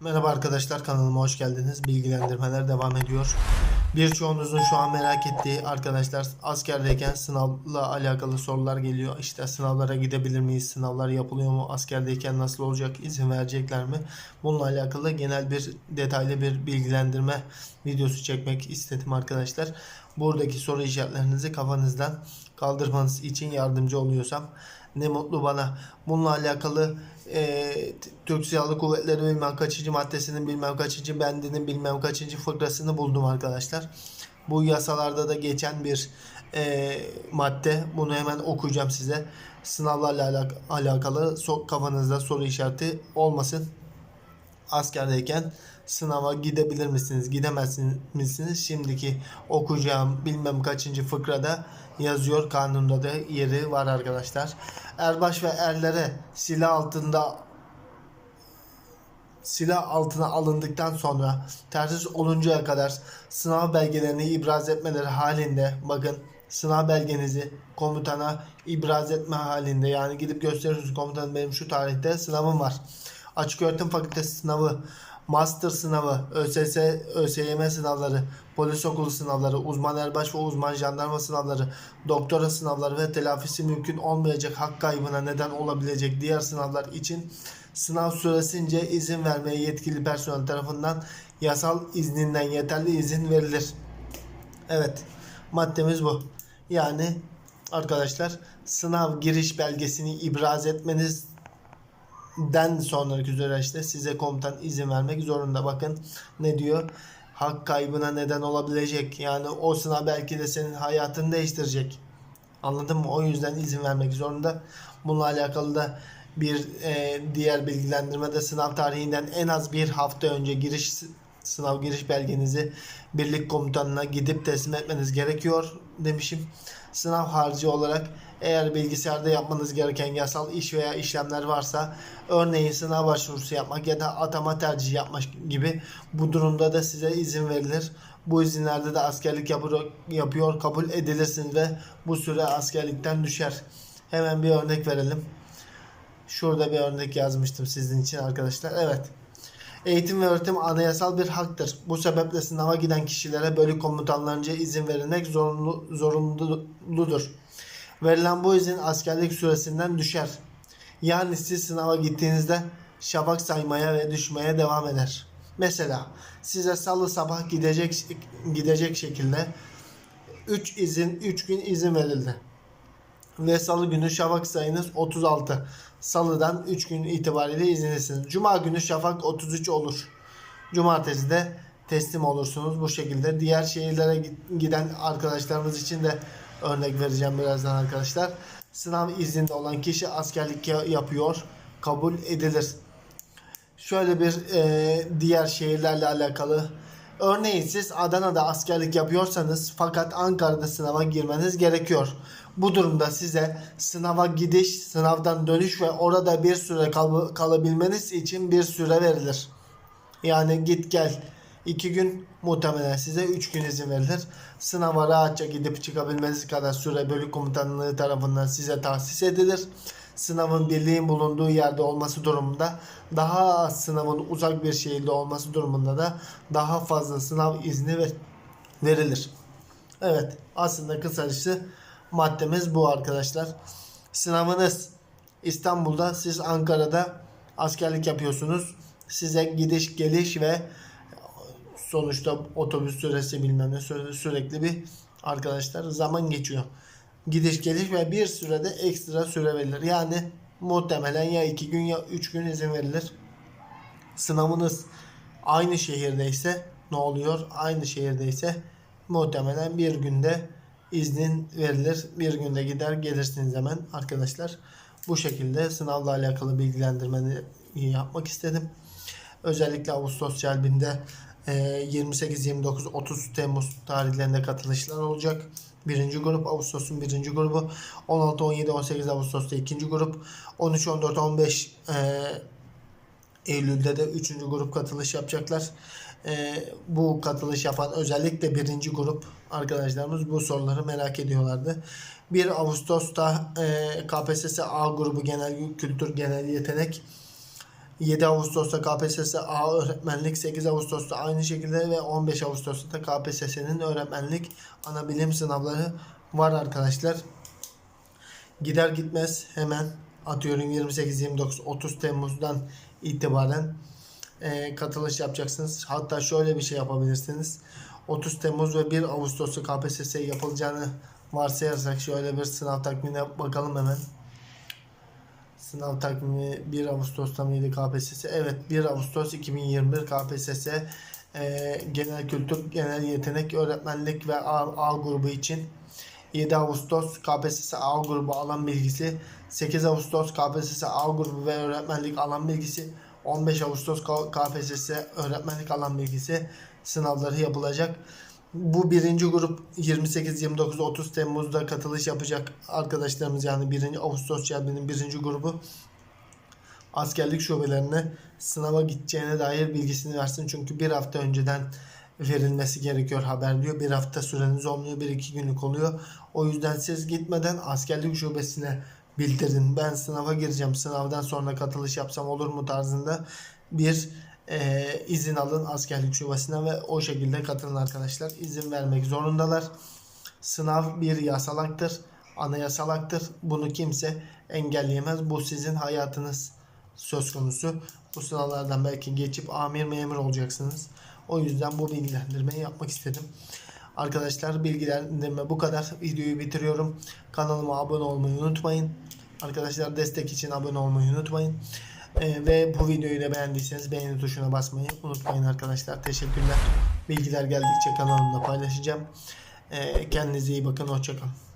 Merhaba arkadaşlar kanalıma hoş geldiniz. Bilgilendirmeler devam ediyor. Birçoğunuzun şu an merak ettiği arkadaşlar askerdeyken sınavla alakalı sorular geliyor. İşte sınavlara gidebilir miyiz? Sınavlar yapılıyor mu? Askerdeyken nasıl olacak? İzin verecekler mi? Bununla alakalı genel bir detaylı bir bilgilendirme videosu çekmek istedim arkadaşlar. Buradaki soru işaretlerinizi kafanızdan kaldırmanız için yardımcı oluyorsam ne mutlu bana. Bununla alakalı e, Türk Silahlı Kuvvetleri bilmem kaçıncı maddesinin bilmem kaçıncı bendinin bilmem kaçıncı fıkrasını buldum arkadaşlar. Bu yasalarda da geçen bir e, madde. Bunu hemen okuyacağım size. Sınavlarla alak- alakalı so- kafanızda soru işareti olmasın. Askerdeyken sınava gidebilir misiniz, gidemez misiniz? Şimdiki okuyacağım bilmem kaçıncı fıkrada yazıyor. Kanunda da yeri var arkadaşlar. Erbaş ve erlere silah altında silah altına alındıktan sonra terhis oluncaya kadar sınav belgelerini ibraz etmeleri halinde bakın sınav belgenizi komutana ibraz etme halinde yani gidip gösteriyorsunuz komutanım benim şu tarihte sınavım var. Açık öğretim fakültesi sınavı, master sınavı, ÖSS, ÖSYM sınavları, polis okulu sınavları, uzman erbaş ve uzman jandarma sınavları, doktora sınavları ve telafisi mümkün olmayacak hak kaybına neden olabilecek diğer sınavlar için sınav süresince izin vermeye yetkili personel tarafından yasal izninden yeterli izin verilir. Evet, maddemiz bu. Yani arkadaşlar sınav giriş belgesini ibraz etmeniz den sonraki süreçte size komutan izin vermek zorunda. Bakın ne diyor? Hak kaybına neden olabilecek. Yani o sınav belki de senin hayatını değiştirecek. Anladın mı? O yüzden izin vermek zorunda. Bununla alakalı da bir e, diğer bilgilendirmede sınav tarihinden en az bir hafta önce giriş sınav giriş belgenizi birlik komutanına gidip teslim etmeniz gerekiyor demişim. Sınav harcı olarak eğer bilgisayarda yapmanız gereken yasal iş veya işlemler varsa örneğin sınav başvurusu yapmak ya da atama tercihi yapmak gibi bu durumda da size izin verilir. Bu izinlerde de askerlik yapıyor, yapıyor kabul edilirsiniz ve bu süre askerlikten düşer. Hemen bir örnek verelim. Şurada bir örnek yazmıştım sizin için arkadaşlar. Evet. Eğitim ve öğretim anayasal bir haktır. Bu sebeple sınava giden kişilere bölük komutanlarınca izin verilmek zorunlu, zorunludur. Verilen bu izin askerlik süresinden düşer. Yani siz sınava gittiğinizde şafak saymaya ve düşmeye devam eder. Mesela size salı sabah gidecek gidecek şekilde 3 izin 3 gün izin verildi. Ve salı günü şafak sayınız 36. Salıdan 3 gün itibariyle izinlisiniz. Cuma günü şafak 33 olur. Cumartesi de teslim olursunuz bu şekilde. Diğer şehirlere giden arkadaşlarımız için de örnek vereceğim birazdan arkadaşlar. Sınav izninde olan kişi askerlik yapıyor. Kabul edilir. Şöyle bir e, diğer şehirlerle alakalı Örneğin siz Adana'da askerlik yapıyorsanız fakat Ankara'da sınava girmeniz gerekiyor. Bu durumda size sınava gidiş, sınavdan dönüş ve orada bir süre kal- kalabilmeniz için bir süre verilir. Yani git gel 2 gün muhtemelen size 3 gün izin verilir. Sınava rahatça gidip çıkabilmeniz kadar süre bölük komutanlığı tarafından size tahsis edilir. Sınavın birliğin bulunduğu yerde olması durumunda daha az sınavın uzak bir şehirde olması durumunda da daha fazla sınav izni ver- verilir. Evet aslında kısacası maddemiz bu arkadaşlar. Sınavınız İstanbul'da siz Ankara'da askerlik yapıyorsunuz. Size gidiş geliş ve sonuçta otobüs süresi bilmem ne sü- sürekli bir arkadaşlar zaman geçiyor. Gidiş geliş ve bir sürede ekstra süre verilir. Yani muhtemelen ya 2 gün ya 3 gün izin verilir. Sınavınız aynı şehirdeyse ne oluyor? Aynı şehirdeyse muhtemelen bir günde iznin verilir. Bir günde gider gelirsiniz hemen arkadaşlar. Bu şekilde sınavla alakalı bilgilendirmeni yapmak istedim. Özellikle Ağustos Celbin'de 28, 29, 30 Temmuz tarihlerinde katılışlar olacak. Birinci grup Ağustos'un birinci grubu. 16, 17, 18 Ağustos'ta ikinci grup. 13, 14, 15 e, Eylül'de de üçüncü grup katılış yapacaklar. E, bu katılış yapan özellikle birinci grup arkadaşlarımız bu soruları merak ediyorlardı. 1 Ağustos'ta e, KPSS A grubu genel kültür genel yetenek 7 Ağustos'ta KPSS A öğretmenlik, 8 Ağustos'ta aynı şekilde ve 15 Ağustos'ta KPSS'nin öğretmenlik ana bilim sınavları var arkadaşlar. Gider gitmez hemen atıyorum 28, 29, 30 Temmuz'dan itibaren e, katılış yapacaksınız. Hatta şöyle bir şey yapabilirsiniz. 30 Temmuz ve 1 Ağustos'ta KPSS yapılacağını varsayarsak şöyle bir sınav takvimine bakalım hemen. Sınav takvimi 1 Ağustos'ta mıydı KPSS? Evet 1 Ağustos 2021 KPSS e, genel kültür, genel yetenek, öğretmenlik ve A, A grubu için 7 Ağustos KPSS A grubu alan bilgisi 8 Ağustos KPSS A grubu ve öğretmenlik alan bilgisi 15 Ağustos KPSS öğretmenlik alan bilgisi sınavları yapılacak. Bu birinci grup 28, 29, 30 Temmuz'da katılış yapacak arkadaşlarımız yani 1. Ağustos Celbi'nin birinci grubu askerlik şubelerine sınava gideceğine dair bilgisini versin. Çünkü bir hafta önceden verilmesi gerekiyor haber diyor. Bir hafta süreniz olmuyor. Bir iki günlük oluyor. O yüzden siz gitmeden askerlik şubesine bildirin. Ben sınava gireceğim. Sınavdan sonra katılış yapsam olur mu tarzında bir e, izin alın askerlik şubesine ve o şekilde katılın arkadaşlar. İzin vermek zorundalar. Sınav bir yasal haktır. Anayasal haktır. Bunu kimse engelleyemez. Bu sizin hayatınız söz konusu. Bu sınavlardan belki geçip amir memur olacaksınız. O yüzden bu bilgilendirmeyi yapmak istedim. Arkadaşlar bilgilendirme bu kadar. Videoyu bitiriyorum. Kanalıma abone olmayı unutmayın. Arkadaşlar destek için abone olmayı unutmayın. Ee, ve bu videoyu da beğendiyseniz beğeni tuşuna basmayı unutmayın arkadaşlar. Teşekkürler. Bilgiler geldikçe kanalımda paylaşacağım. Ee, kendinize iyi bakın. Hoşçakalın.